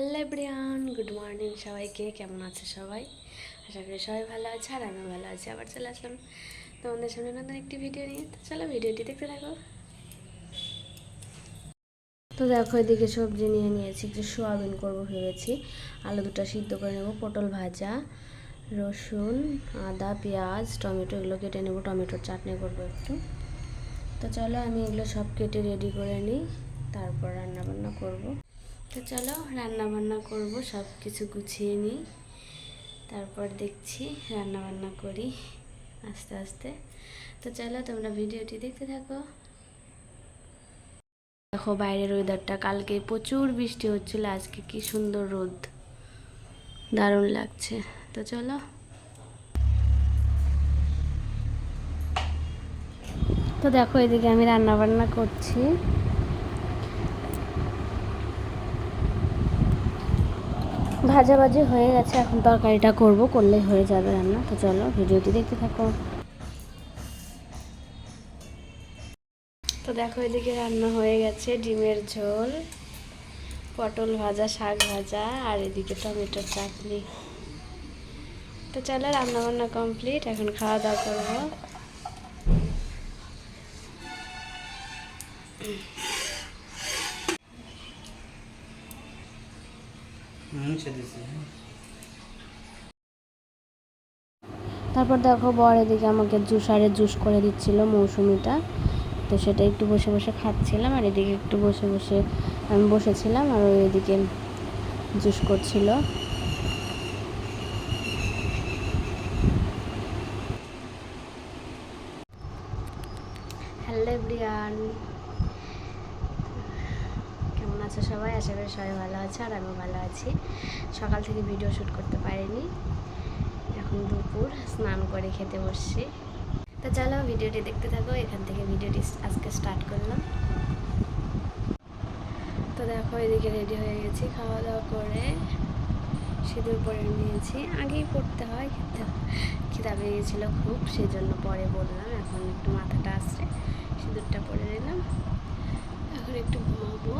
Hello Brian good morning সবাইকে, কেমন আছে সবাই? আশা করি সবাই ভালো আছে আর আমি ভালো আছি। আবার চলে আসলাম তোমাদের সামনে নতুন একটি ভিডিও নিয়ে। তো চলো ভিডিওটি দেখতে থাকো। তো দেখো, এদিকে সবজি নিয়ে নিয়েছি, একটু সোয়াবিন করব ভেবেছি। আলু দুটো সিদ্ধ করে নেব, পটল ভাজা, রসুন, আদা, পেঁয়াজ, টমেটো, এগুলো কেটে নেব। টমেটোর চাটনি করব একটু। তো চলো আমি এগুলো সব কেটে রেডি করে নিই, তারপর রান্না বান্না করব। তো চলো রান্না বান্না করব সব কিছু গুছিয়ে নিই। তারপর দেখছি রান্না বান্না করি আস্তে আস্তে। তো চলো তোমরা ভিডিওটি দেখতে থাকো। দেখো বাইরের ওয়েদারটা কালকে প্রচুর বৃষ্টি হচ্ছিল, আজকে কি সুন্দর রোদ। দারুণ লাগছে। তো চলো। তো দেখো এদিকে আমি রান্না বান্না করছি। ভাজাভাজি হয়ে গেছে, এখন তরকারিটা করব করলেই হয়ে যাবে রান্না। তো চলো, ভিডিওটি দেখতে থাকো। তো দেখো, এদিকে রান্না হয়ে গেছে, ডিমের ঝোল, পটল ভাজা, শাক ভাজা, আর এদিকে টমেটোর চাটনি। তো চলো রান্না বান্না কমপ্লিট, এখন খাওয়া দাওয়া করব। তারপর দেখো বর এদিকে আমাকে জুসারে জুস করে দিচ্ছিল মৌসুমিটা। তো সেটা একটু বসে বসে খাচ্ছিলাম, আর এদিকে একটু বসে বসে আমি বসেছিলাম, আর ওই এদিকে জুস করছিল। হ্যালো কেমন আছো সবাই আশা করি সবাই ভালো আছে আর আমিও ভালো আছি। সকাল থেকে ভিডিও শ্যুট করতে পারিনি। এখন দুপুর, স্নান করে খেতে বসছি। তো চলো ভিডিওটি দেখতে থাকো, এখান থেকে ভিডিওটি আজকে স্টার্ট করলাম। তো দেখো, এদিকে রেডি হয়ে গেছি খাওয়া দাওয়া করে সিঁদুর পরে নিয়েছি। আগেই পড়তে হয় খেতে খিদা পেয়ে গেছিল খুব সেই জন্য পরে বললাম, এখন একটু মাথাটা আসছে, সিঁদুরটা পরে নিলাম। এখন একটু ঘুমাবো।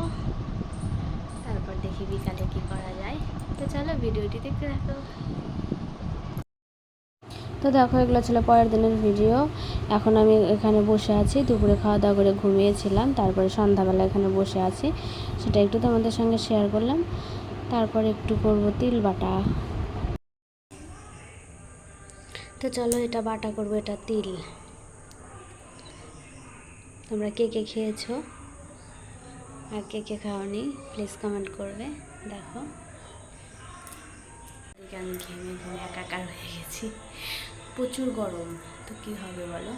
দেখি বিকালে কি করা যায়। তো চলো ভিডিওটি দেখতে থাকো। তো দেখো, এগুলো ছিল পরের দিনের ভিডিও। এখন আমি এখানে বসে আছি, দুপুরে খাওয়া দাওয়া করে ঘুমিয়েছিলাম, তারপরে সন্ধ্যাবেলা এখানে বসে আছি। সেটা একটু তোমাদের সঙ্গে শেয়ার করলাম। তারপরে একটু করব তিল বাটা। তো চলো, এটা বাটা করব, এটা তিল। তোমরা কে কে খেয়েছো? আর কে কে খাওনি প্লিজ কমেন্ট করবে, দেখো। আমি ঘেমে ঘেমে একাকার হয়ে গেছি। প্রচুর গরম, তো কি হবে বলো?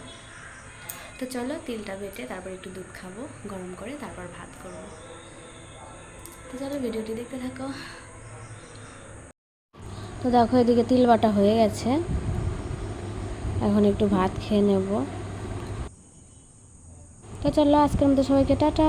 তো চলো, তিলটা বেটে তারপর একটু দুধ খাব, গরম করে তারপর ভাত করব। তো চলো, ভিডিওটি দেখতে থাকো। তো দেখো, এদিকে তিল বাটা হয়ে গেছে। এখন একটু ভাত খেয়ে নেব। তো চলো, আজকের মতো সবাইকে টাটা।